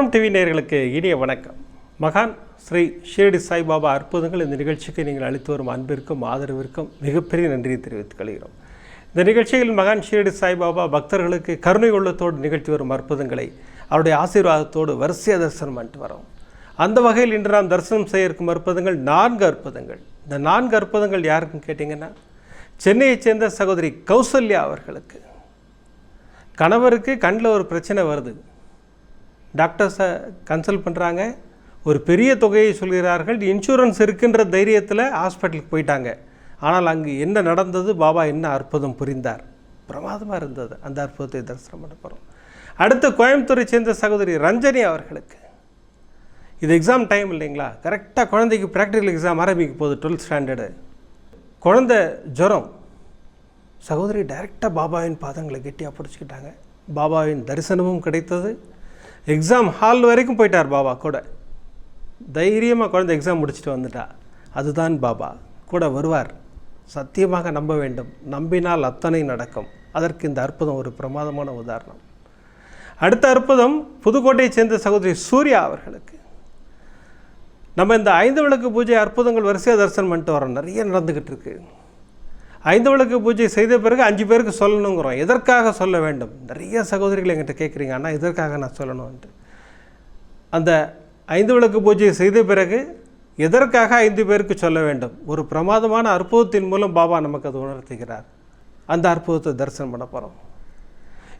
கோபுரம் டிவி நேயர்களுக்கு இனிய வணக்கம். மகான் ஸ்ரீ ஷிரடி சாய்பாபா அற்புதங்கள் இந்த நிகழ்ச்சிக்கு நீங்கள் அளித்து வரும் அன்பிற்கும் ஆதரவிற்கும் மிகப்பெரிய நன்றியை தெரிவித்துக் கொள்கிறோம். இந்த நிகழ்ச்சியில் மகான் ஷிரடி சாய்பாபா பக்தர்களுக்கு கருணை உள்ளத்தோடு நிகழ்த்தி வரும் அற்புதங்களை அவருடைய ஆசீர்வாதத்தோடு வரிசையாக தரிசனம் பண்ணிட்டு வரோம். அந்த வகையில் இன்று நாம் தரிசனம் செய்ய இருக்கும் அற்புதங்கள் நான்கு அற்புதங்கள். இந்த நான்கு அற்புதங்கள் யாருக்குன்னு கேட்டிங்கன்னா சென்னையைச் சேர்ந்த சகோதரி கௌசல்யா அவர்களுக்கு. கணவருக்கு கண்ணில் ஒரு பிரச்சனை வருது. டாக்டர்ஸை கன்சல்ட் பண்ணுறாங்க ஒரு பெரிய தொகையை சொல்கிறார்கள். இன்சூரன்ஸ் இருக்கின்ற தைரியத்தில் ஹாஸ்பிட்டலுக்கு போயிட்டாங்க. ஆனால் அங்கு என்ன நடந்தது? பாபா என்ன அற்புதம் புரிந்தார். பிரமாதமாக இருந்தது அந்த அற்புதத்தை தரிசனம் பண்ண போகிறோம் அடுத்து கோயம்புத்தூரை சேர்ந்த சகோதரி ரஞ்சனி அவர்களுக்கு. இது எக்ஸாம் டைம் இல்லைங்களா? கரெக்டாக குழந்தைக்கு ப்ராக்டிக்கல் எக்ஸாம் ஆரம்பிக்க போகுது டுவெல்த் ஸ்டாண்டர்டு குழந்தை ஜுரம். சகோதரி டைரெக்டாக பாபாவின் பாதங்களை கெட்டியாக பிடிச்சிக்கிட்டாங்க. பாபாவின் தரிசனமும் கிடைத்தது. எக்ஸாம் ஹால் வரைக்கும் போயிட்டார் பாபா கூட. தைரியமாக குழந்தை எக்ஸாம் முடிச்சுட்டு வந்துட்டா. அதுதான் பாபா. கூட வருவார். சத்தியமாக நம்ப வேண்டும். நம்பினால் அத்தனை நடக்கும். அதற்கு இந்த அற்புதம் ஒரு பிரமாதமான உதாரணம். அடுத்த அற்புதம் புதுக்கோட்டையைச் சேர்ந்த சகோதரி சூர்யா அவர்களுக்கு. நம்ம இந்த ஐந்து விளக்கு பூஜை அற்புதங்கள் வரிசையாக தரிசனம் பண்ணிட்டு வரோம் நிறைய நடந்துக்கிட்டு இருக்குது ஐந்து விளக்கு பூஜை செய்த பிறகு அஞ்சு பேருக்கு சொல்லணுங்கிறோம். எதற்காக சொல்ல வேண்டும்? நிறைய சகோதரிகள் என்கிட்ட கேட்குறீங்க ஆனால் எதற்காக நான் சொல்லணும்ன்ட்டு அந்த ஐந்து விளக்கு பூஜை செய்த பிறகு எதற்காக ஐந்து பேருக்கு சொல்ல வேண்டும்? ஒரு பிரமாதமான அற்புதத்தின் மூலம் பாபா நமக்கு அது உணர்த்துகிறார். அந்த அற்புதத்தை தரிசனம் பண்ண போகிறோம்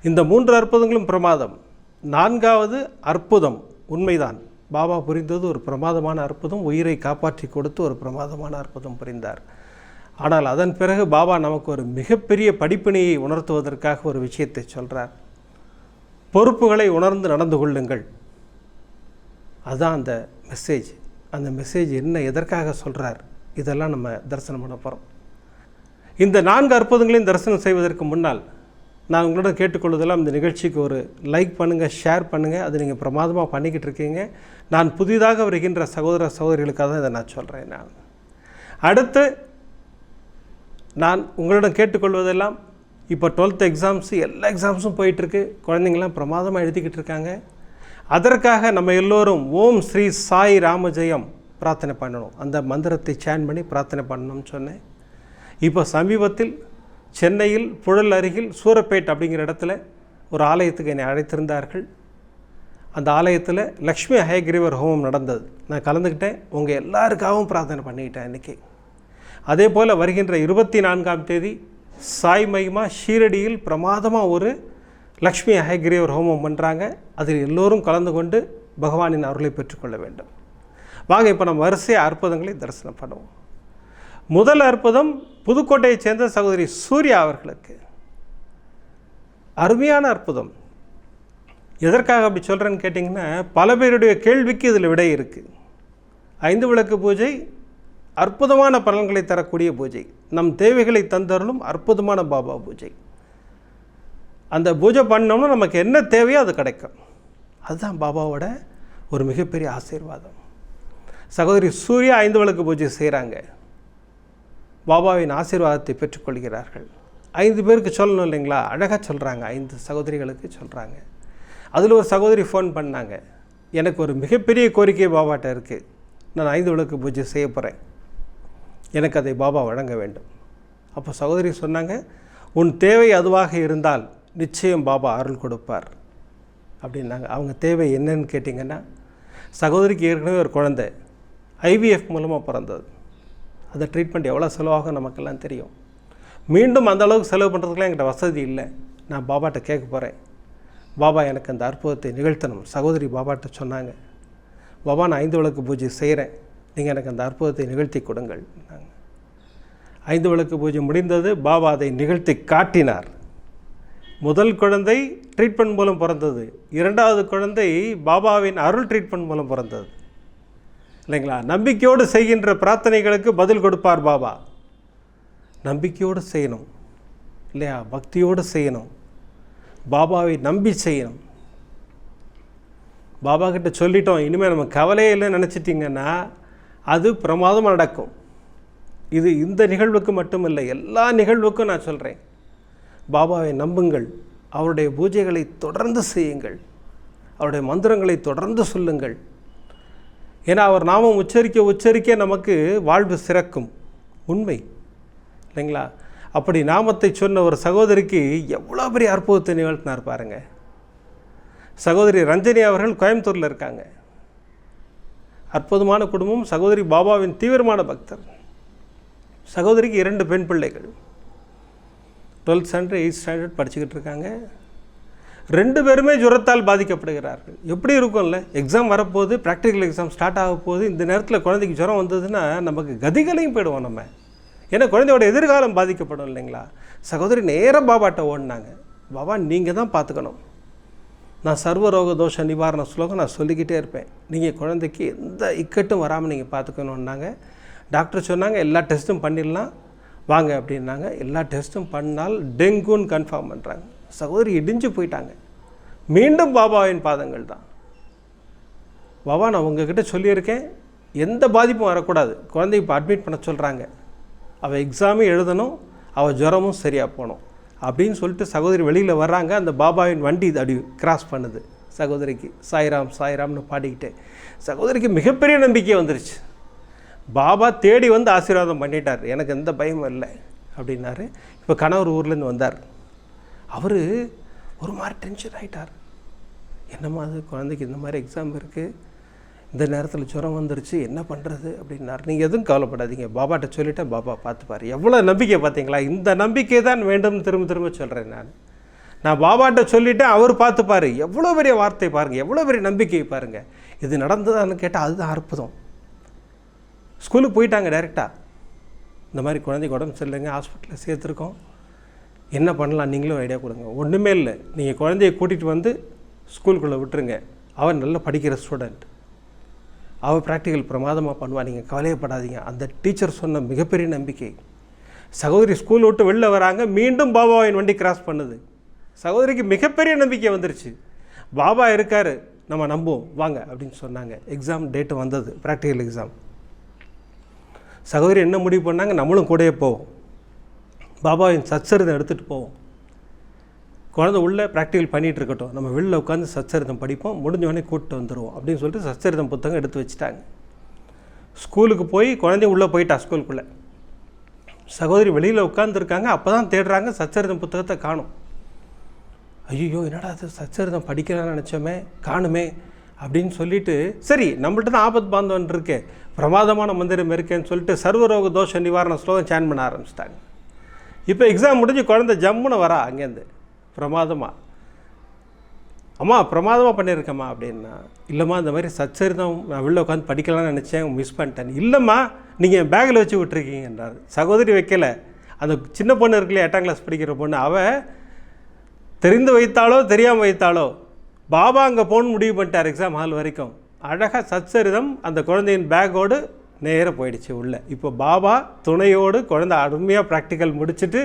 இந்த மூன்று அற்புதங்களும் பிரமாதம். நான்காவது அற்புதம் உண்மைதான். பாபா புரிந்தது ஒரு பிரமாதமான அற்புதம் உயிரை காப்பாற்றி கொடுத்து ஒரு பிரமாதமான அற்புதம் புரிந்தார். ஆனால் அதன் பிறகு பாபா நமக்கு ஒரு மிகப்பெரிய படிப்பினையை உணர்த்துவதற்காக ஒரு விஷயத்தை சொல்கிறார் பொறுப்புகளை உணர்ந்து நடந்து கொள்ளுங்கள். அதுதான் அந்த மெசேஜ் அந்த மெசேஜ் என்ன எதற்காக சொல்கிறார் இதெல்லாம் நம்ம தரிசனம் பண்ண போகிறோம் இந்த நான்கு அற்புதங்களையும் தரிசனம் செய்வதற்கு முன்னால் நான் உங்களிடம் கேட்டுக்கொள்வதெல்லாம் இந்த நிகழ்ச்சிக்கு ஒரு லைக் பண்ணுங்கள் ஷேர் பண்ணுங்கள் அது நீங்கள் பிரமாதமாக பண்ணிக்கிட்டு இருக்கீங்க. நான் புதிதாக வருகின்ற சகோதர சகோதரிகளுக்காக தான் இதை நான் சொல்கிறேன் நான். அடுத்து நான் உங்களிடம் கேட்டுக்கொள்வதெல்லாம் இப்போ டுவெல்த் எக்ஸாம்ஸு எல்லா எக்ஸாம்ஸும் போயிட்டுருக்கு. குழந்தைங்களாம் பிரமாதமாக எழுதிக்கிட்டு இருக்காங்க. அதற்காக நம்ம எல்லோரும் ஓம் ஸ்ரீ சாய் ராமஜெயம் பிரார்த்தனை பண்ணணும். அந்த மந்திரத்தை சேன் பண்ணி பிரார்த்தனை பண்ணணும்னு சொன்னேன். இப்போ சமீபத்தில் சென்னையில் புழல் அருகில் சூரப்பேட் அப்படிங்கிற இடத்துல ஒரு ஆலயத்துக்கு என்னை அழைத்திருந்தார்கள். அந்த ஆலயத்தில் லக்ஷ்மி ஹயக்ரீவர் ஹோமம் நடந்தது. நான் கலந்துக்கிட்டேன். உங்கள் எல்லாருக்காகவும் பிரார்த்தனை பண்ணிக்கிட்டேன் இன்றைக்கி அதே போல் வருகின்ற இருபத்தி நான்காம் தேதி சாய் மகிமா ஷீரடியில் பிரமாதமாக ஒரு லக்ஷ்மி ஹயக்ரீவர் ஹோமம் பண்ணுறாங்க அதில் எல்லோரும் கலந்து கொண்டு பகவானின் அருளை பெற்றுக்கொள்ள வேண்டும். வாங்க இப்போ நம்ம வரிசை அற்புதங்களை தரிசனம் பண்ணுவோம். முதல் அற்புதம் புதுக்கோட்டையைச் சேர்ந்த சகோதரி சூர்யா அவர்களுக்கு. அருமையான அற்புதம். எதற்காக அப்படி சொல்கிறேன்னு கேட்டிங்கன்னா பல பேருடைய கேள்விக்கு இதில் விடை இருக்குது ஐந்து விளக்கு பூஜை அற்புதமான பலன்களை தரக்கூடிய பூஜை. நம் தேவைகளை தந்தருளும் அற்புதமான பாபா பூஜை. அந்த பூஜை பண்ணோம்னா நமக்கு என்ன தேவையோ அது கிடைக்கும். அதுதான் பாபாவோட ஒரு மிகப்பெரிய ஆசீர்வாதம். சகோதரி சூர்யா ஐந்து விளக்கு பூஜை செய்கிறாங்க பாபாவின் ஆசீர்வாதத்தை பெற்றுக்கொள்கிறார்கள். ஐந்து பேருக்கு சொல்லணும் இல்லைங்களா? அழகாக சொல்கிறாங்க ஐந்து சகோதரிகளுக்கு சொல்கிறாங்க அதில் ஒரு சகோதரி ஃபோன் பண்ணாங்க. எனக்கு ஒரு மிகப்பெரிய கோரிக்கை பாபாட்ட இருக்குது நான் ஐந்து விளக்கு பூஜை செய்ய போகிறேன் எனக்கு அதை பாபா வழங்க வேண்டும். அப்போ சகோதரி சொன்னாங்க உன் தேவை அதுவாக இருந்தால் நிச்சயம் பாபா அருள் கொடுப்பார். அப்படின்னாங்க. அவங்க தேவை என்னன்னு கேட்டிங்கன்னா சகோதரிக்கு ஏற்கனவே ஒரு குழந்தை ஐவிஎஃப் மூலமாக பிறந்தது. அந்த ட்ரீட்மெண்ட் எவ்வளோ செலவாகும் நமக்கெல்லாம் தெரியும். மீண்டும் அந்த அளவுக்கு செலவு பண்ணுறதுக்குலாம் என்கிட்ட வசதி இல்லை. நான் பாபாட்ட கேட்க போகிறேன் பாபா எனக்கு அந்த அற்புதத்தை நிகழ்த்தணும். சகோதரி பாபாட்ட சொன்னாங்க பாபா நான் ஐந்து விளக்கு பூஜை செய்கிறேன். நீங்கள் எனக்கு அந்த அற்புதத்தை நிகழ்த்தி கொடுங்கள். ஐந்து விளக்கு பூஜை முடிந்தது. பாபா அதை நிகழ்த்தி காட்டினார். முதல் குழந்தை ட்ரீட்மெண்ட் மூலம் பிறந்தது. இரண்டாவது குழந்தை பாபாவின் அருள் ட்ரீட்மெண்ட் மூலம் பிறந்தது. இல்லைங்களா? நம்பிக்கையோடு செய்கின்ற பிரார்த்தனைகளுக்கு பதில் கொடுப்பார் பாபா. நம்பிக்கையோடு செய்யணும். இல்லையா? பக்தியோடு செய்யணும். பாபாவை நம்பி செய்யணும். பாபா கிட்ட சொல்லிட்டோம். இனிமேல் நம்ம கவலையே இல்லைன்னு நினச்சிட்டிங்கன்னா அது பிரமாதமாக நடக்கும். இது இந்த நிகழ்வுக்கு மட்டுமில்லை எல்லா நிகழ்வுக்கும் நான் சொல்கிறேன் பாபாவை நம்புங்கள் அவருடைய பூஜைகளை தொடர்ந்து செய்யுங்கள் அவருடைய மந்திரங்களை தொடர்ந்து சொல்லுங்கள். ஏன்னா அவர் நாமம் உச்சரிக்க உச்சரிக்க நமக்கு வாழ்வு சிறக்கும். உண்மை. இல்லைங்களா? அப்படி நாமத்தை சொன்ன ஒரு சகோதரிக்கு எவ்வளோ பெரிய அற்புதத்தை நிகழ்த்தினார் பாருங்க. சகோதரி ரஞ்சனி அவர்கள் கோயம்புத்தூரில் இருக்காங்க. அற்புதமான குடும்பம் சகோதரி பாபாவின் தீவிரமான பக்தர். சகோதரிக்கு இரண்டு பெண் பிள்ளைகள். டுவெல்த் ஸ்டாண்டர்ட் எயிட் ஸ்டாண்டர்ட் படிச்சுக்கிட்டு இருக்காங்க. ரெண்டு பேருமே ஜுரத்தால் பாதிக்கப்படுகிறார்கள். எப்படி இருக்கும்ல? எக்ஸாம் வரப்போகுது ப்ராக்டிக்கல் எக்ஸாம் ஸ்டார்ட் ஆக போகுது. இந்த நேரத்தில் குழந்தைக்கு ஜுரம் வந்ததுன்னா நமக்கு கதிகளையும் போயிடுவோம் நம்ம. ஏன்னா குழந்தையோட எதிர்காலம் பாதிக்கப்படும் இல்லைங்களா? சகோதரி நேராக பாபாட்ட ஓடினாங்க. பாபா நீங்கள் தான் பார்த்துக்கணும் நான் சர்வரோக தோஷ நிவாரண ஸ்லோகம் நான் சொல்லிக்கிட்டே இருப்பேன். நீங்கள் குழந்தைக்கு எந்த இக்கட்டும் வராமல் நீங்கள் பார்த்துக்கணுன்னாங்க டாக்டர் சொன்னாங்க எல்லா டெஸ்ட்டும் பண்ணிடலாம் வாங்க அப்படின்னாங்க. எல்லா டெஸ்ட்டும் பண்ணால் டெங்குன்னு கன்ஃபார்ம் பண்ணுறாங்க சகோதரி இடிஞ்சு போயிட்டாங்க. மீண்டும் பாபாவின் பாதங்கள் தான். பாபா நான் உங்ககிட்ட சொல்லியிருக்கேன். எந்த பாதிப்பும் வரக்கூடாது. குழந்தைய இப்போ அட்மிட் பண்ண சொல்கிறாங்க அவள் எக்ஸாமும் எழுதணும் அவள் ஜுரமும் சரியாக போகணும் அப்படின்னு சொல்லிட்டு சகோதரி வெளியில் வர்றாங்க. அந்த பாபாவின் வண்டி இது அப்படி கிராஸ் பண்ணுது. சகோதரிக்கு சாய்ராம் சாய்ராம்னு பாடிக்கிட்டு. சகோதரிக்கு மிகப்பெரிய நம்பிக்கை வந்துருச்சு. பாபா தேடி வந்து ஆசீர்வாதம் பண்ணிட்டார். எனக்கு எந்த பயமும் இல்லை அப்படின்னாரு. இப்போ கணவர் ஊர்லேருந்து வந்தார். அவர் ஒரு மாதிரி டென்ஷன் ஆகிட்டார் என்னம்மா அது குழந்தைக்கு இந்த மாதிரி எக்ஸாம் இருக்குது இந்த நேரத்தில் ஜுரம் வந்துருச்சு என்ன பண்ணுறது அப்படின்னாரு. நீங்கள் எதுவும் கவலைப்படாதீங்க. பாபாட்ட சொல்லிட்டேன் பாபா பார்த்துப்பார் எவ்வளோ நம்பிக்கை பார்த்தீங்களா? இந்த நம்பிக்கை தான் வேண்டும் திரும்ப திரும்ப சொல்கிறேன் நான். நான் பாபாட்ட சொல்லிவிட்டேன் அவர் பார்த்துப்பார் எவ்வளோ பெரிய வார்த்தை பாருங்கள் எவ்வளோ பெரிய நம்பிக்கை பாருங்கள் இது நடந்ததான்னு கேட்டால் அதுதான் அற்புதம். ஸ்கூலுக்கு போயிட்டாங்க டைரெக்டாக இந்த மாதிரி குழந்தைக்கு உடம்பு சரியில்லைங்க ஹாஸ்பிட்டலில் சேர்த்துருக்கோம். என்ன பண்ணலாம்? நீங்களும் ஐடியா கொடுங்க. ஒன்றுமே இல்லை. நீங்கள் குழந்தைய கூட்டிகிட்டு வந்து ஸ்கூலுக்குள்ளே விட்டுருங்க. அவன் நல்லா படிக்கிற ஸ்டூடெண்ட் அவள் ப்ராக்டிக்கல் பிரமாதமாக பண்ணுவா நீங்கள் கவலையப்படாதீங்க அந்த டீச்சர் சொன்ன மிகப்பெரிய நம்பிக்கை. சகோதரி ஸ்கூல் விட்டு வெளில வராங்க. மீண்டும் பாபாவின் வண்டி கிராஸ் பண்ணுது. சகோதரிக்கு மிகப்பெரிய நம்பிக்கை வந்துருச்சு. பாபா இருக்கார். நம்ம நம்புவோம். வாங்க அப்படின்னு சொன்னாங்க. எக்ஸாம் டேட்டு வந்தது. ப்ராக்டிக்கல் எக்ஸாம் சகோதரி என்ன முடிவு பண்ணாங்க? நம்மளும் கூடயே போவோம். பாபாவின் சச்சரிதம் எடுத்துகிட்டு போவோம். குழந்தை உள்ளே ப்ராக்டிக்கல் பண்ணிகிட்டு இருக்கட்டும். நம்ம வெளில உட்காந்து சச்சரிதம் படிப்போம். முடிஞ்சவனே கூப்பிட்டு வந்துடுவோம் அப்படின்னு சொல்லிட்டு சச்சரிதம் புத்தகம் எடுத்து வச்சுட்டாங்க. ஸ்கூலுக்கு போய் குழந்தை உள்ளே போயிட்டா ஸ்கூலுக்குள்ளே. சகோதரி வெளியில் உட்காந்துருக்காங்க அப்போ தான் தேடுறாங்க சச்சரிதம் புத்தகத்தை காணும். ஐயோ என்னடா அது சச்சரிதம் படிக்கலாம்னு நினச்சோமே. காணுமே. அப்படின்னு சொல்லிட்டு சரி நம்மள்ட்ட தான் ஆபத் பாந்தவன் இருக்கு பிரமாதமான மந்திரம் இருக்கேன்னு சொல்லிட்டு சர்வரோக தோஷ நிவாரண ஸ்லோகம் சேன் பண்ண ஆரம்பிச்சிட்டாங்க. இப்போ எக்ஸாம் முடிஞ்சு குழந்தை ஜம்முன்னு வரா அங்கேருந்து. பிரமாதமாக அம்மா பிரமாதமாக பண்ணியிருக்கம்மா அப்படின்னா இல்லைம்மா இந்த மாதிரி சச்சரிதம் நான் வெளில உட்காந்து படிக்கலாம்னு நினச்சேன் மிஸ் பண்ணிட்டேன். இல்லைம்மா நீங்கள் என் பேக்கில் வச்சு விட்டுருக்கீங்கன்றார் சகோதரி வைக்கல. அந்த சின்ன பொண்ணு இருக்குல்லையே எட்டாம் கிளாஸ் படிக்கிற பொண்ணு அவள் தெரிந்து வைத்தாலோ தெரியாமல் வைத்தாலோ பாபா அங்கே போகணும்னு முடிவு பண்ணிட்டார் எக்ஸாம் ஹால் வரைக்கும். அழகாக சச்சரிதம் அந்த குழந்தையின் பேக்கோடு நேராக போயிடுச்சு உள்ளே. இப்போ பாபா துணையோடு குழந்தை அருமையாக ப்ராக்டிக்கல் முடிச்சுட்டு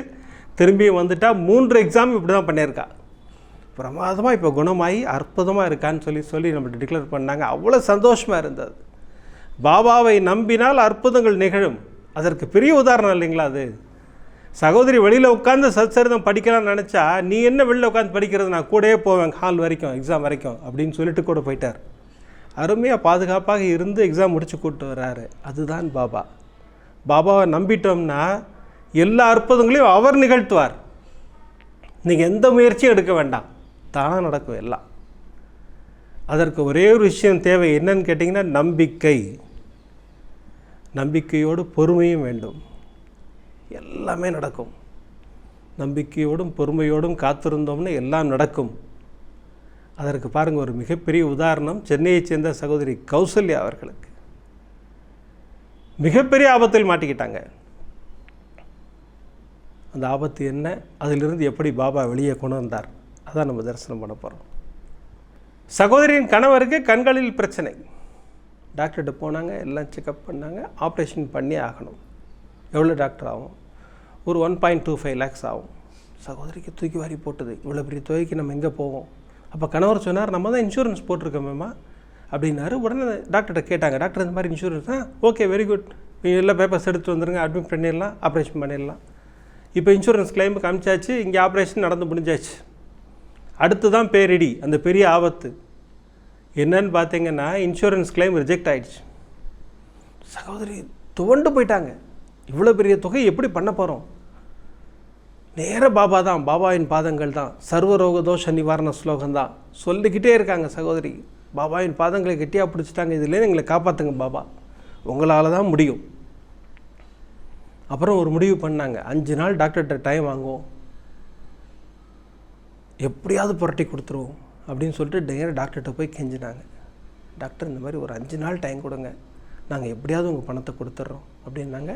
திரும்பி வந்துட்டால் மூன்று எக்ஸாம் இப்படி தான் பண்ணியிருக்கா. பிரமாதமாக இப்போ குணமாகி அற்புதமாக இருக்கான்னு சொல்லி சொல்லி நம்மகிட்ட டிக்ளேர் பண்ணாங்க. அவ்வளோ சந்தோஷமாக இருந்தது. பாபாவை நம்பினால் அற்புதங்கள் நிகழும். அதற்கு பெரிய உதாரணம் இல்லைங்களா அது? சகோதரி வெளியில் உட்காந்து சச்சரிதம் படிக்கலாம்னு நினச்சா நீ என்ன வெளியில் உட்காந்து படிக்கிறது? நான் கூடயே போவேன் ஹால் வரைக்கும் எக்ஸாம் வரைக்கும் அப்படின்னு சொல்லிட்டு கூட போயிட்டார். அருமையாக பாதுகாப்பாக இருந்து எக்ஸாம் முடிச்சு கூப்பிட்டு வர்றாரு அதுதான் பாபா. பாபாவை நம்பிட்டோம்னா எல்லா அற்புதங்களையும் அவர் நிகழ்த்துவார். நீங்கள் எந்த முயற்சியும் எடுக்க வேண்டாம். தானாக நடக்கும் எல்லாம். அதற்கு ஒரே ஒரு விஷயம் தேவை. என்னன்னு கேட்டிங்கன்னா நம்பிக்கை. நம்பிக்கையோடு பொறுமையும் வேண்டும். எல்லாமே நடக்கும். நம்பிக்கையோடும் பொறுமையோடும் காத்திருந்தோம்னா எல்லாம் நடக்கும். அதற்கு பாருங்கள் ஒரு மிகப்பெரிய உதாரணம் சென்னையைச் சேர்ந்த சகோதரி கௌசல்யா அவர்களுக்கு. மிகப்பெரிய ஆபத்தில் மாட்டிக்கிட்டாங்க. அந்த ஆபத்து என்ன? அதிலிருந்து எப்படி பாபா வெளியே கொண்டு வந்தார்? அதான் நம்ம தரிசனம் பண்ண போகிறோம் சகோதரியின் கணவருக்கு கண்களில் பிரச்சனை. டாக்டர்கிட்ட போனாங்க எல்லாம் செக்கப் பண்ணாங்க ஆப்ரேஷன் பண்ணி ஆகணும். எவ்வளோ டாக்டர் ஆகும்? ஒரு one point two five lakhs ஆகும். சகோதரிக்கு தூக்கி வாரி போட்டது. இவ்வளோ பெரிய தொகைக்கு நம்ம எங்கே போவோம்? அப்போ கணவர் சொன்னார் நம்ம தான் இன்சூரன்ஸ் போட்டிருக்கோமேம்மா அப்படின்னாரு. உடனே டாக்டர்கிட்ட கேட்டாங்க. டாக்டர் இந்த மாதிரி இன்சூரன்ஸ் தான் ஓகே வெரி குட் நீங்கள் எல்லா பேப்பர்ஸ் எடுத்து வந்துருங்க. அட்மிட் பண்ணிடலாம். ஆப்ரேஷன் பண்ணிடலாம். இப்போ இன்சூரன்ஸ் கிளைமுக்கு காமிச்சாச்சு. இங்கே ஆப்ரேஷன் நடந்து முடிஞ்சாச்சு. அடுத்து தான் பேரிடி. அந்த பெரிய ஆபத்து. என்னன்னு பார்த்தீங்கன்னா இன்சூரன்ஸ் கிளைம் ரிஜெக்ட் ஆகிடுச்சு சகோதரி துவண்டு போயிட்டாங்க. இவ்வளோ பெரிய தொகை எப்படி பண்ண போகிறோம் நேர பாபா தான் பாபாவின் பாதங்கள் தான். சர்வரோக தோஷ நிவாரண ஸ்லோகம் தான். சொல்லிக்கிட்டே இருக்காங்க சகோதரி. பாபாவின் பாதங்களை கெட்டியாக பிடிச்சிட்டாங்க. இதுலேருந்து எங்களை காப்பாற்றுங்க பாபா. உங்களால் தான் முடியும். அப்புறம் ஒரு முடிவு பண்ணாங்க. அஞ்சு நாள் டாக்டர்கிட்ட டைம் வாங்குவோம். எப்படியாவது புரட்டி கொடுத்துருவோம் அப்படின்னு சொல்லிட்டு நேராக டாக்டர்கிட்ட போய் கெஞ்சினாங்க. டாக்டர் இந்த மாதிரி ஒரு அஞ்சு நாள் டைம் கொடுங்க. நாங்கள் எப்படியாவது உங்கள் பணத்தை கொடுத்துட்றோம் அப்படின்னாங்க.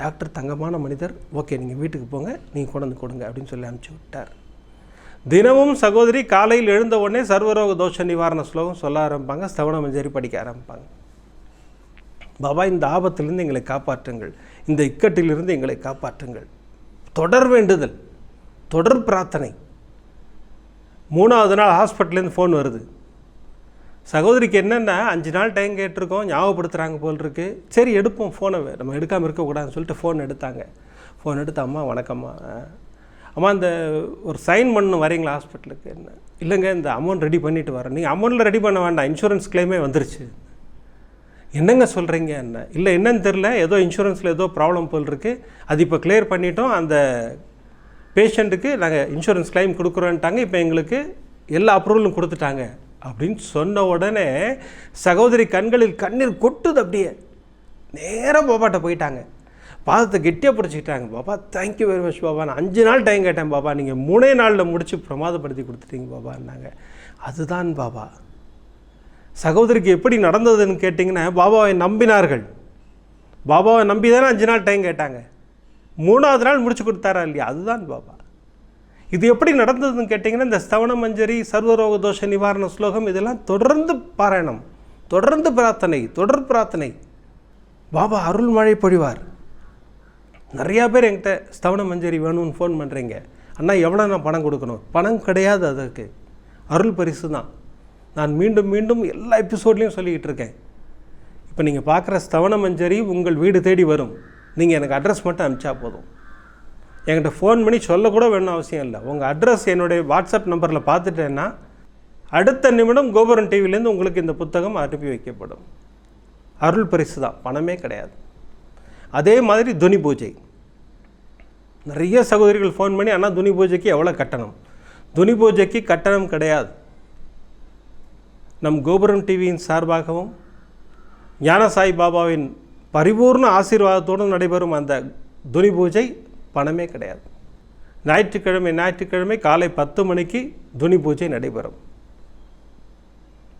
டாக்டர் தங்கமான மனிதர் ஓகே நீங்கள் வீட்டுக்கு போங்க நீங்கள் கொண்டு வந்து கொடுங்க அப்படின்னு சொல்லி அனுப்பிச்சி விட்டார். தினமும் சகோதரி காலையில் எழுந்த உடனே சர்வரோக தோஷ நிவாரண ஸ்லோகம் சொல்ல ஆரம்பிப்பாங்க ஸ்தவன மஞ்சரி படிக்க ஆரம்பிப்பாங்க. பாபா இந்த ஆபத்திலிருந்து எங்களை காப்பாற்றுங்கள். இந்த இக்கட்டிலிருந்து எங்களை காப்பாற்றுங்கள். தொடர் வேண்டுதல் தொடர் பிரார்த்தனை. மூணாவது நாள் ஹாஸ்பிட்டல்லேருந்து ஃபோன் வருது. சகோதரிக்கு என்னென்னா அஞ்சு நாள் டைம் கேட்டிருக்கோம் ஞாபகப்படுத்துகிறாங்க போல் இருக்கு சரி எடுப்போம் ஃபோனை நம்ம எடுக்காமல் இருக்கக்கூடாதுன்னு சொல்லிட்டு ஃபோன் எடுத்தாங்க. ஃபோன் எடுத்து அம்மா வணக்கம்மா அம்மா. இந்த ஒரு சைன் பண்ணணும் வரீங்களா ஹாஸ்பிட்டலுக்கு என்ன இல்லைங்க இந்த அமௌண்ட் ரெடி பண்ணிட்டு வரேன். நீங்கள் அமௌண்ட்டில் ரெடி பண்ண வேண்டாம் இன்சூரன்ஸ் கிளைமே வந்துருச்சு. என்னங்க சொல்கிறீங்க என்ன இல்லை என்னன்னு தெரில ஏதோ இன்சூரன்ஸில் ஏதோ ப்ராப்ளம் போல் இருக்குது அது இப்போ கிளியர் பண்ணிட்டோம் அந்த பேஷண்ட்டுக்கு நாங்கள் இன்சூரன்ஸ் கிளைம் கொடுக்குறோன்ட்டாங்க. இப்போ எங்களுக்கு எல்லா அப்ரூவலும் கொடுத்துட்டாங்க. அப்படின்னு சொன்ன உடனே சகோதரி கண்களில் கண்ணீர் கொட்டுது அப்படியே. நேராக பாபாட்ட போயிட்டாங்க. பாதத்தை கெட்டியாக பிடிச்சிக்கிட்டாங்க. Baba thank you very much Baba. நான் அஞ்சு நாள் டைம் கேட்டேன் பாபா. நீங்கள் மூணே நாளில் முடித்து பிரமாதப்படுத்தி கொடுத்துட்டீங்க பாபான்னாங்க அதுதான் பாபா. சகோதரிக்கு எப்படி நடந்ததுன்னு கேட்டிங்கன்னா பாபாவை நம்பினார்கள். பாபாவை நம்பி தானே அஞ்சு நாள் டைம் கேட்டாங்க. மூணாவது நாள் முடிச்சு கொடுத்தாரா இல்லையா? அதுதான் பாபா. இது எப்படி நடந்ததுன்னு கேட்டிங்கன்னா இந்த ஸ்தவன மஞ்சரி சர்வரோக தோஷ நிவாரண ஸ்லோகம் இதெல்லாம் தொடர்ந்து பாராயணம் தொடர்ந்து பிரார்த்தனை தொடர் பிரார்த்தனை. பாபா அருள் மழை பொழிவார். நிறையா பேர் என்கிட்ட ஸ்தவன மஞ்சரி வேணும்னு ஃபோன் பண்ணுறீங்க அண்ணா எவ்வளோ நான் பணம் கொடுக்கணும்? பணம் கிடையாது அதற்கு. அருள் பரிசு தான். நான் மீண்டும் மீண்டும் எல்லா எபிசோட்லேயும் சொல்லிக்கிட்டு இருக்கேன். இப்போ நீங்கள் பார்க்குற ஸ்தவன மஞ்சரி உங்கள் வீடு தேடி வரும். நீங்கள் எனக்கு அட்ரஸ் மட்டும் அனுப்பிச்சா போதும். என்கிட்ட ஃபோன் பண்ணி சொல்லக்கூட வேணும் அவசியம் இல்லை. உங்கள் அட்ரஸ் என்னுடைய வாட்ஸ்அப் நம்பரில் பார்த்துட்டேன்னா அடுத்த நிமிடம் கோபுரம் டிவிலேருந்து உங்களுக்கு இந்த புத்தகம் அனுப்பி வைக்கப்படும். அருள் பரிசு தான். பணமே கிடையாது. அதே மாதிரி துனி பூஜை. நிறைய சகோதரிகள் ஃபோன் பண்ணி ஆனால் துனி பூஜைக்கு எவ்வளோ கட்டணம்? துனி பூஜைக்கு கட்டணம் கிடையாது. நம் கோபுரம் டிவியின் சார்பாகவும் ஞானசாய் பாபாவின் பரிபூர்ண ஆசீர்வாதத்தோடு நடைபெறும் அந்த துனி பூஜை பணமே கிடையாது. ஞாயிற்றுக்கிழமை ஞாயிற்றுக்கிழமை காலை பத்து மணிக்கு துனி பூஜை நடைபெறும்.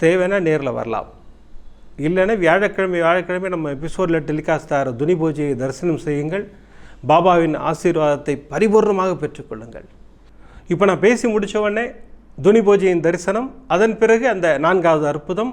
தேவைன்னா நேரில் வரலாம். இல்லைன்னா வியாழக்கிழமை வியாழக்கிழமை நம்ம எபிசோடில் டெலிகாஸ்ட் ஆகிற துணி பூஜையை தரிசனம் செய்யுங்கள். பாபாவின் ஆசீர்வாதத்தை பரிபூர்ணமாக பெற்றுக்கொள்ளுங்கள். இப்போ நான் பேசி முடித்தவொடனே உடனே துனி பூஜையின் தரிசனம் அதன் பிறகு அந்த நான்காவது அற்புதம்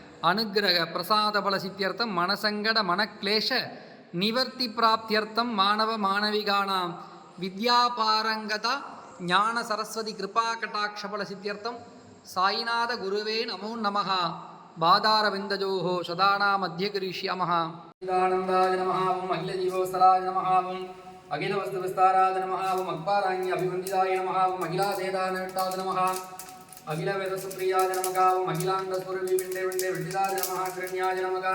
அனுகிரக பிரசாத பல சித்தியர்த்தம் மனசங்கட மனக்லேஷ நிவர்த்தி பிராப்தியர்த்தம் மாணவ மாணவிகானாம் வித்யாபாரங்கதா ஞான சரஸ்வதி கிருபா கட்டாட்சபல சித்தியர்த்தம் சாய்நாத குருவே நமோ நமஹ பாதாரவிந்தஜோஹோ சதானாம் அத்தியகிரிஷ்யாமஹ ஆனந்தாய நமஹாவும் அகில ஜீவோஸ்தலாய நமஹாவும் அகில வஸ்து விஸ்தாராத நமஹாவும் அக்பாராங்கி அபிவந்திதாய நமஹாவும் அகிலா சேதான நமஹா. அகில வேத சுப்ரியா ஜனமகாவும் அகிலாந்த சுரவி விண்டே விண்டே விண்டிதா ஜனமகா கிரண்யா ஜனமகா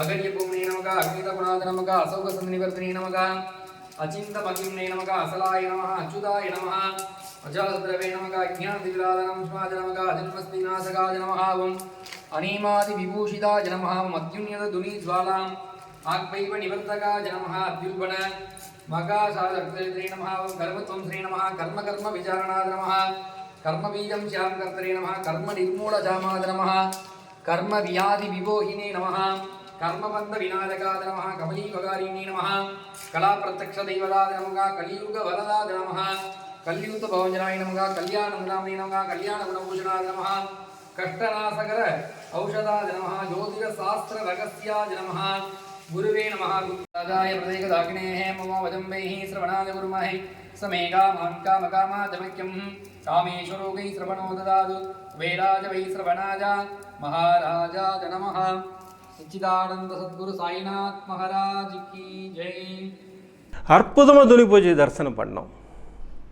அகரிய பூமினே நமகா அக்னித குணாத நமகா அசோக சந்தினிவர்த்தினே நமகா அச்சிந்த மகிம்னே நமகா அசலாய நமகா அச்சுதாய நமகா அஜாலத்ரவே நமகா ஜானதிவிராதனம் சுமாஜ நமகா அஜன்மஸ்தி நாசகாஜ நமகாவும் அனீமாதி விபூஷிதா ஜனமகாவும் அத்யுன்யத துனி ஜுவாலாம் ஆக்வைவ நிவர்த்தகா ஜனமகா அத்யுல்பண மகா சாரத்ரே நமகாவும் கர்மத்வம் ஸ்ரீ நமகா கர்ம கர்ம விசாரணா நமகா கர்மபீஜம் சியாம் கர்த்தரே நம கர்ம நிர்மூல ஜாமாத நம கர்ம வியாதி விபோகினே நம கர்மபந்த விநாயகாத நம கமலீபகாரிணி நம கலாபிரத்யக்ஷ தெய்வதாத நமக கலியுக வரதாத நம கல்யுத்த பவஞ்சனாய நமக கல்யாண முதாமணி நமக கல்யாண குணபூஷணாத நம கஷ்டநாசகர ஔஷதாத நம ஜோதிட சாஸ்திர ரகசியாத நம गुरुवे नमः गुरुराजाय प्रदेकदाकिनेः मम वजम्बैः श्रवणाय गुरुमहे समेकामान् कामकामादमख्यं कामेश्वरोगै श्रवणो ददातु वेराज वै श्रवणाय महाराजाय नमः सच्चिदानन्द सद्गुरु साईनाथ महाराज की जय அற்புதமாக துணி பூஜை தரிசனம் பண்ணோம்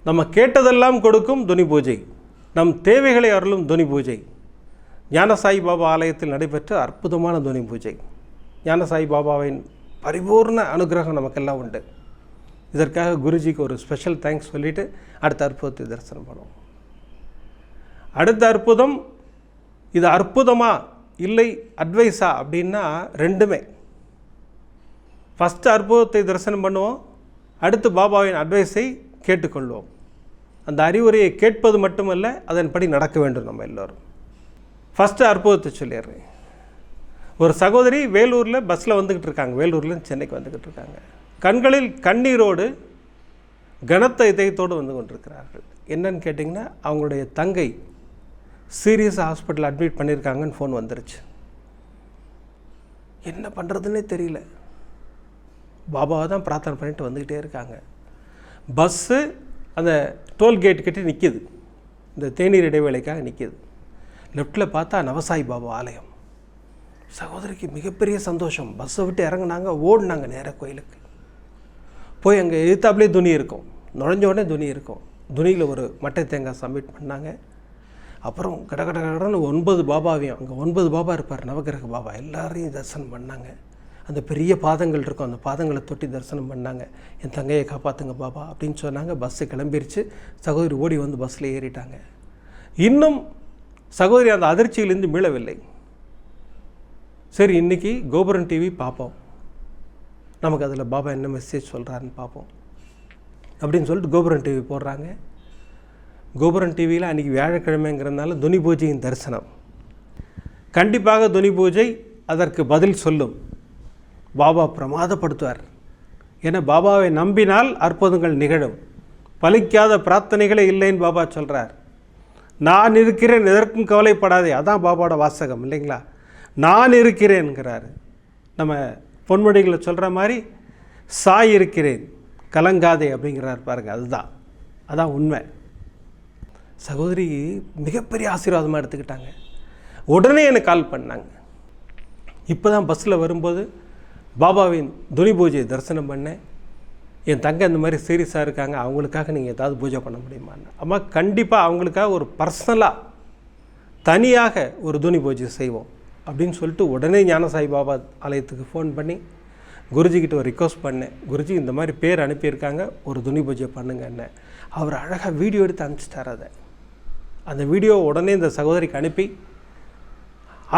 நம்ம கேட்டதெல்லாம் கொடுக்கும் துணி பூஜை நம் தேவைகளை அருளும் துணி பூஜை ஞானசாய் பாபா ஆலயத்தில் நடைபெற்ற அற்புதமான துணி பூஜை ஞானசாய் பாபாவின் பரிபூர்ண அனுகிரகம் நமக்கெல்லாம் உண்டு. இதற்காக குருஜிக்கு ஒரு ஸ்பெஷல் தேங்க்ஸ் சொல்லிவிட்டு அடுத்த அற்புதத்தை தரிசனம் பண்ணுவோம். அடுத்த அற்புதம் இது அற்புதமா இல்லை அட்வைஸா அப்படின்னா ரெண்டுமே. ஃபஸ்ட்டு அற்புதத்தை தரிசனம் பண்ணுவோம் அடுத்து பாபாவின் அட்வைஸை கேட்டுக்கொள்வோம். அந்த அறிவுரையை கேட்பது மட்டுமல்ல அதன்படி நடக்க வேண்டும் நம்ம எல்லோரும். ஃபஸ்ட்டு அற்புதத்தை சொல்லிடுறேன். ஒரு சகோதரி வேலூரில் பஸ்ஸில் வந்துக்கிட்டு இருக்காங்க. வேலூர்லேருந்து சென்னைக்கு வந்துக்கிட்டு இருக்காங்க. கண்களில் கண்ணீரோடு கனத்த இதயத்தோடு வந்து கொண்டிருக்கிறார்கள். என்னன்னு கேட்டிங்கன்னா அவங்களுடைய தங்கை சீரியஸ் ஹாஸ்பிட்டல் அட்மிட் பண்ணியிருக்காங்கன்னு ஃபோன் வந்துருச்சு. என்ன பண்ணுறதுன்னே தெரியல. பாபாவை தான் பிரார்த்தனை பண்ணிட்டு வந்துக்கிட்டே இருக்காங்க. பஸ்ஸு அந்த டோல்கேட் கிட்டே நிற்கிது இந்த தேநீர் இடைவேளைக்காக நிற்கிது லெஃப்ட்டில் பார்த்தா நவசாய் பாபா ஆலயம். சகோதரிக்கு மிகப்பெரிய சந்தோஷம். பஸ்ஸை விட்டு இறங்குனாங்க ஓடினாங்க நேராக கோயிலுக்கு. போய் அங்கே எதிர்த்தாப்புலேயே துணி இருக்கும். நுழைஞ்ச உடனே துணி இருக்கும். துணியில் ஒரு மட்டை தேங்காய் சப்மிட் பண்ணாங்க. அப்புறம் கட கட கடன்னு ஒன்பது பாபாவையும் அங்கே ஒன்பது பாபா இருப்பார் நவகிரக பாபா எல்லாரையும் தரிசனம் பண்ணாங்க. அந்த பெரிய பாதங்கள் இருக்கும். அந்த பாதங்களை தொட்டி தரிசனம் பண்ணாங்க. என் தங்கையை காப்பாற்றுங்க பாபா அப்படின்னு சொன்னாங்க. பஸ்ஸு கிளம்பிருச்சு. சகோதரி ஓடி வந்து பஸ்ஸில் ஏறிட்டாங்க. இன்னும் சகோதரி அந்த அதிர்ச்சியிலேருந்து மீளவில்லை. சரி இன்றைக்கி கோபுரம் டிவி பார்ப்போம். நமக்கு அதில் பாபா என்ன மெசேஜ் சொல்கிறாருன்னு பார்ப்போம். அப்படின்னு சொல்லிட்டு கோபுரம் டிவி போடுறாங்க. கோபுரம் டிவியில் அன்றைக்கி வியாழக்கிழமைங்கிறதுனால துனி பூஜையின் தரிசனம். கண்டிப்பாக துனி பூஜை அதற்கு பதில் சொல்லும். பாபா பிரமாதப்படுத்துவார். ஏன்னா பாபாவை நம்பினால் அற்புதங்கள் நிகழும். பலிக்காத பிரார்த்தனைகளே இல்லைன்னு பாபா சொல்கிறார் நான் இருக்கிறேன் எதற்கும் கவலைப்படாதே. அதான் பாபாவோட வாசகம் இல்லைங்களா? நான் இருக்கிறேன்கிறாரு நம்ம பொன்மொழிகளை சொல்கிற மாதிரி சாய் இருக்கிறேன் கலங்காதே அப்படிங்கிறார் பாருங்க அதுதான். அதான் உண்மை. சகோதரி மிகப்பெரிய ஆசீர்வாதமாக எடுத்துக்கிட்டாங்க. உடனே எனக்கு கால் பண்ணாங்க. இப்போ தான் பஸ்ஸில் வரும்போது பாபாவின் துணி பூஜையை தரிசனம் பண்ணேன். என் தங்க இந்த மாதிரி சீரியஸாக இருக்காங்க அவங்களுக்காக நீங்கள் ஏதாவது பூஜை பண்ண முடியுமான்னு. அம்மா கண்டிப்பாக அவங்களுக்காக ஒரு பர்சனலாக தனியாக ஒரு துணி பூஜை செய்வோம். அப்படின்னு சொல்லிட்டு உடனே ஞான சாய்பாபா ஆலயத்துக்கு ஃபோன் பண்ணி குருஜிக்கிட்ட ஒரு ரிக்வஸ்ட் பண்ணேன் குருஜி இந்த மாதிரி பேர் அனுப்பியிருக்காங்க ஒரு துணி பூஜை பண்ணுங்கன்னு அவர் அழகாக வீடியோ எடுத்து அனுப்பிச்சிட்டார் அதை. அந்த வீடியோ உடனே இந்த சகோதரிக்கு அனுப்பி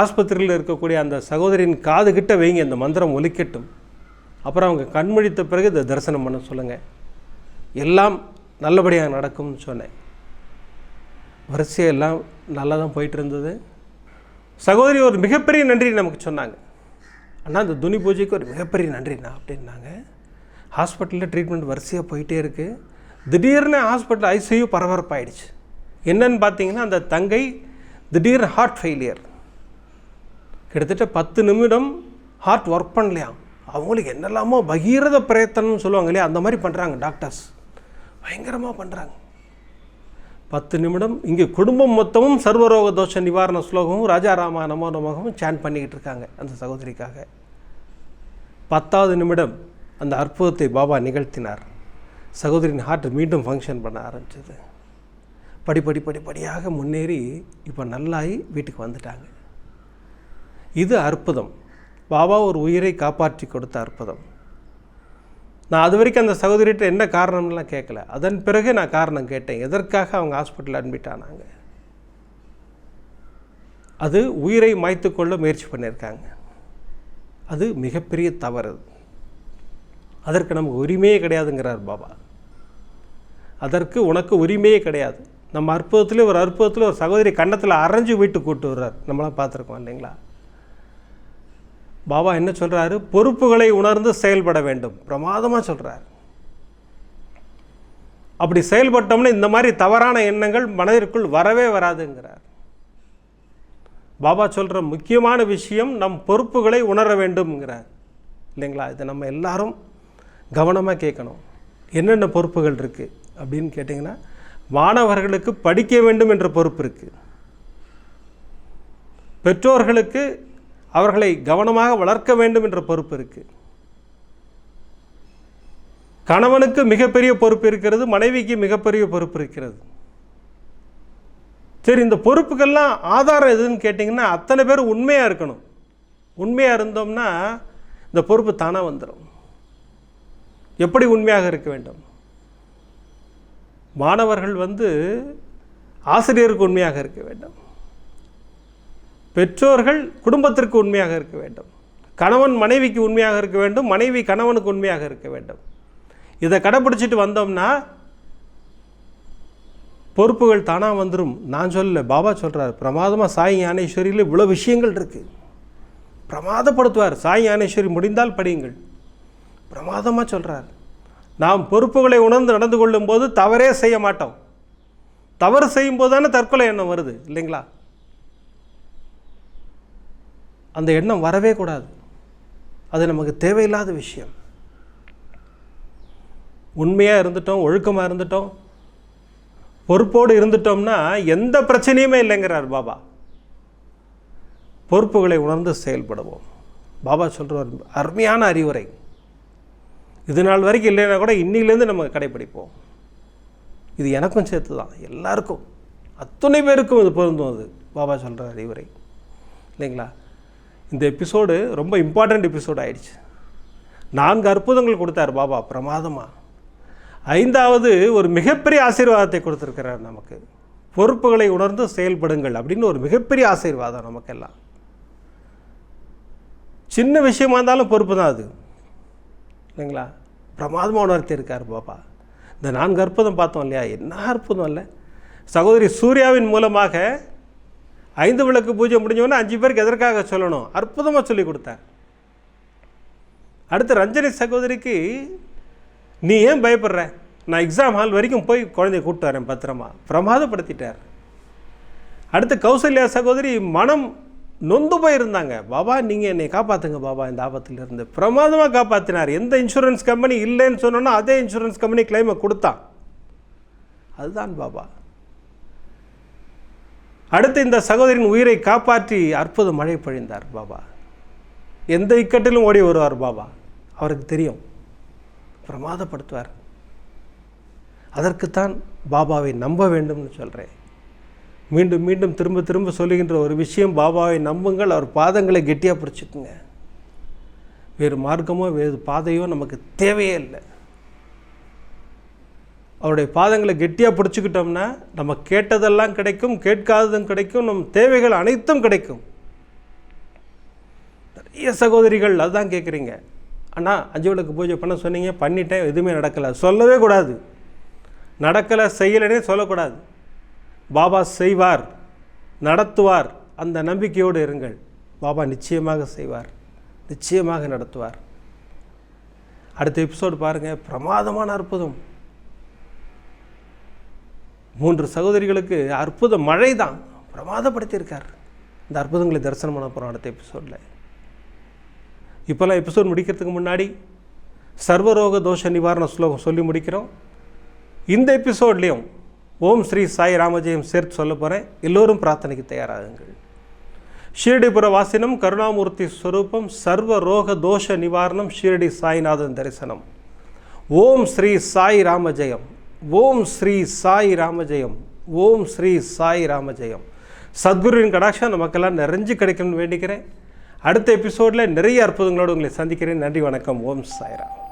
ஆஸ்பத்திரியில் இருக்கக்கூடிய அந்த சகோதரியின் காது கிட்ட வைங்க இந்த மந்திரம் ஒலிக்கட்டும். அப்புறம் அவங்க கண்மொழித்த பிறகு இதை தரிசனம் பண்ண சொல்லுங்கள் எல்லாம் நல்லபடியாக நடக்கும்னு சொன்னேன். வரிசையெல்லாம் நல்லா தான் போயிட்டு இருந்தது. சகோதரி ஒரு மிகப்பெரிய நன்றி நமக்கு சொன்னாங்க. அண்ணா இந்த துணி பூஜைக்கு ஒரு மிகப்பெரிய நன்றிண்ணா அப்படின்னாங்க. ஹாஸ்பிட்டலில் ட்ரீட்மெண்ட் வரிசையாக போயிட்டே இருக்குது திடீர்னு ஹாஸ்பிட்டல் ஐசியூ பரபரப்பாயிடுச்சு. என்னன்னு பார்த்தீங்கன்னா அந்த தங்கை திடீர்னு ஹார்ட் ஃபெயிலியர் கிட்டத்தட்ட பத்து நிமிடம் ஹார்ட் ஒர்க் பண்ணலையாம் அவங்களுக்கு என்னெல்லாமோ பகீரத பிரயத்தனம்னு சொல்லுவாங்க இல்லையா? அந்த மாதிரி பண்ணுறாங்க டாக்டர்ஸ் பயங்கரமாக பண்ணுறாங்க பத்து நிமிடம். இங்கே குடும்பம் மொத்தமும் சர்வரோக தோஷ நிவாரண ஸ்லோகமும் ராஜாராமா நமோ நமகமும் சேன் பண்ணிக்கிட்டு இருக்காங்க அந்த சகோதரிக்காக. பத்தாவது நிமிடம் அந்த அற்புதத்தை பாபா நிகழ்த்தினார். சகோதரியின் ஹார்ட் மீண்டும் ஃபங்க்ஷன் பண்ண ஆரம்பிச்சது. படிப்படி படிப்படியாக முன்னேறி இப்போ நல்லாயி வீட்டுக்கு வந்துட்டாங்க. இது அற்புதம். பாபா ஒரு உயிரை காப்பாற்றி கொடுத்த அற்புதம். நான் அது வரைக்கும் அந்த சகோதரிகிட்ட என்ன காரணம்லாம் கேட்கல. அதன் பிறகு நான் காரணம் கேட்டேன். எதற்காக அவங்க ஹாஸ்பிட்டல் அட்மிட் ஆனாங்க? அது உயிரை மாய்த்துக்கொள்ள முயற்சி பண்ணியிருக்காங்க. அது மிகப்பெரிய தவறு. அதற்கு நமக்கு உரிமையே கிடையாதுங்கிறார் பாபா. அதற்கு உனக்கு உரிமையே கிடையாது. நம்ம அற்புதத்தில் ஒரு அற்புதத்தில் ஒரு சகோதரி கன்னத்தில் அரைஞ்சு வீட்டுக்கு கூட்டு வர்றார். நம்மளாம் பார்த்துருக்கோம் இல்லைங்களா? பாபா என்ன சொல்கிறாரு பொறுப்புகளை உணர்ந்து செயல்பட வேண்டும். பிரமாதமாக சொல்கிறார் அப்படி செயல்பட்டோம்னா இந்த மாதிரி தவறான எண்ணங்கள் மனதிற்குள் வரவே வராதுங்கிறார். பாபா சொல்கிற முக்கியமான விஷயம் நம் பொறுப்புகளை உணர வேண்டும்ங்கிறார். இல்லைங்களா? இதை நம்ம எல்லாரும் கவனமாக கேட்கணும். என்னென்ன பொறுப்புகள் இருக்குது அப்படின்னு கேட்டிங்கன்னா மாணவர்களுக்கு படிக்க வேண்டும் என்ற பொறுப்பு இருக்குது பெற்றோர்களுக்கு அவர்களை கவனமாக வளர்க்க வேண்டும் என்ற பொறுப்பு இருக்குது கணவனுக்கு மிகப்பெரிய பொறுப்பு இருக்கிறது மனைவிக்கு மிகப்பெரிய பொறுப்பு இருக்கிறது. சரி இந்த பொறுப்புக்கெல்லாம் ஆதாரம் எதுன்னு கேட்டிங்கன்னா அத்தனை பேர் உண்மையாக இருக்கணும். உண்மையாக இருந்தோம்னா இந்த பொறுப்பு தானாக வந்துடும் எப்படி உண்மையாக இருக்க வேண்டும்? மாணவர்கள் வந்து ஆசிரியருக்கு உண்மையாக இருக்க வேண்டும். பெற்றோர்கள் குடும்பத்திற்கு உண்மையாக இருக்க வேண்டும். கணவன் மனைவிக்கு உண்மையாக இருக்க வேண்டும். மனைவி கணவனுக்கு உண்மையாக இருக்க வேண்டும். இதை கடைப்பிடிச்சிட்டு வந்தோம்னா பொறுப்புகள் தானாக வந்துடும் நான் சொல்லலை பாபா சொல்கிறார் பிரமாதமாக சாய் ஞானேஸ்வரியில் இவ்வளோ விஷயங்கள் இருக்குது பிரமாதப்படுத்துவார் சாய் ஞானேஸ்வரி முடிந்தால் படியுங்கள். பிரமாதமாக சொல்கிறார் நாம் பொறுப்புகளை உணர்ந்து நடந்து கொள்ளும்போது தவறே செய்ய மாட்டோம். தவறு செய்யும்போது தானே தற்கொலை எண்ணம் வருது இல்லைங்களா? அந்த எண்ணம் வரவே கூடாது. அது நமக்கு தேவையில்லாத விஷயம். உண்மையாக இருந்துட்டோம் ஒழுக்கமாக இருந்துட்டோம் பொறுப்போடு இருந்துட்டோம்னா எந்த பிரச்சனையுமே இல்லைங்கிறார் பாபா. பொறுப்புகளை உணர்ந்து செயல்படுவோம். பாபா சொல்கிற ஒரு அருமையான அறிவுரை. இது நாள் வரைக்கும் இல்லைன்னா கூட இன்னிலேருந்து நம்ம கடைப்பிடிப்போம் இது எனக்கும் சேர்த்து தான் எல்லாருக்கும். அத்தனை பேருக்கும் இது பொருந்தும் அது பாபா சொல்கிற அறிவுரை. இல்லைங்களா? இந்த எபிசோடு ரொம்ப இம்பார்ட்டண்ட் எபிசோடு ஆயிடுச்சு. நான்கு அற்புதங்கள் கொடுத்தார் பாபா பிரமாதமாக ஐந்தாவது ஒரு மிகப்பெரிய ஆசீர்வாதத்தை கொடுத்துருக்கிறார் நமக்கு. பொறுப்புகளை உணர்ந்து செயல்படுங்கள் அப்படின்னு ஒரு மிகப்பெரிய ஆசீர்வாதம் நமக்கெல்லாம். சின்ன விஷயமா இருந்தாலும் பொறுப்பு தான் அது. இல்லைங்களா? பிரமாதமாக உணர்த்தியிருக்கார் பாபா. இந்த நான்கு அற்புதம் பார்த்தோம் இல்லையா? என்ன அற்புதம் இல்லை. சகோதரி சூர்யாவின் மூலமாக ஐந்து விளக்கு பூஜை முடிஞ்சவொன்னே அஞ்சு பேருக்கு எதற்காக சொல்லணும்? அற்புதமாக சொல்லி கொடுத்தார். அடுத்து ரஞ்சனி சகோதரிக்கு நீ ஏன் பயப்படுற? நான் எக்ஸாம் ஹால் வரைக்கும் போய் குழந்தைய கூப்பிட்டு வரேன் பத்திரமா. பிரமாதப்படுத்திட்டார். அடுத்து கௌசல்யா சகோதரி மனம் நொந்து போயிருந்தாங்க. பாபா நீங்கள் என்னை காப்பாற்றுங்க பாபா இந்த ஆபத்திலிருந்து. பிரமாதமாக காப்பாற்றினார் எந்த இன்சூரன்ஸ் கம்பெனி இல்லைன்னு சொன்னோன்னா அதே இன்சூரன்ஸ் கம்பெனி கிளைமை கொடுத்தான் அதுதான் பாபா. அடுத்து இந்த சகோதரின் உயிரை காப்பாற்றி அற்புத மழை பொழிந்தார் பாபா. எந்த இக்கட்டிலும் ஓடி வருவார் பாபா. அவருக்கு தெரியும். பிரமாதப்படுத்துவார். அதற்குத்தான் பாபாவை நம்ப வேண்டும்னு சொல்கிறேன் மீண்டும் மீண்டும் திரும்ப திரும்ப சொல்லுகின்ற ஒரு விஷயம் பாபாவை நம்புங்கள் அவர் பாதங்களை கெட்டியாக பிடிச்சிக்குங்க. வேறு மார்க்கமோ வேறு பாதையோ நமக்கு தேவையே இல்லை. அவருடைய பாதங்களை கெட்டியாக பிடிச்சிக்கிட்டோம்னா நம்ம கேட்டதெல்லாம் கிடைக்கும் கேட்காததும் கிடைக்கும் நம் தேவைகள் அனைத்தும் கிடைக்கும். நிறைய சகோதரிகள் அதுதான் கேட்குறீங்க அண்ணா அஞ்சு விளக்கு பூஜை பண்ண சொன்னீங்க பண்ணிட்டேன் எதுவுமே நடக்கலை. சொல்லவே கூடாது. நடக்கலை செய்யலைன்னே சொல்லக்கூடாது. பாபா செய்வார் நடத்துவார் அந்த நம்பிக்கையோடு இருங்கள். பாபா நிச்சயமாக செய்வார் நிச்சயமாக நடத்துவார். அடுத்த எபிசோடு பாருங்கள் பிரமாதமான அற்புதம். மூன்று சகோதரிகளுக்கு அற்புத மழை தான் பிரமாதப்படுத்தியிருக்கார். இந்த அற்புதங்களை தரிசனம் பண்ண போகிறோம் அடுத்த எபிசோடில் இப்போல்லாம் எபிசோட் முடிக்கிறதுக்கு முன்னாடி சர்வரோக தோஷ நிவாரண ஸ்லோகம் சொல்லி முடிக்கிறோம். இந்த எபிசோட்லேயும் ஓம் ஸ்ரீ சாய் ராமஜெயம் சேர்த்து சொல்ல போகிறேன் எல்லோரும் பிரார்த்தனைக்கு தயாராகுங்கள். ஷீரடிபுர வாசினம் கருணாமூர்த்தி ஸ்வரூபம் சர்வ ரோக தோஷ நிவாரணம் ஷீரடி சாய்நாதன் தரிசனம். ஓம் ஸ்ரீ சாய் ராமஜெயம். ஓம் ஸ்ரீ சாய் ராமஜெயம் ஓம் ஸ்ரீ சாய் ராமஜெயம் சத்குருவின் கடாட்சம் நமக்கெல்லாம் நிறைஞ்சு கிடைக்கணும்னு வேண்டிக்கிறேன். அடுத்த எபிசோடில் நிறைய அற்புதங்களோடு உங்களை சந்திக்கிறேன். நன்றி வணக்கம். ஓம் சாய்ராம்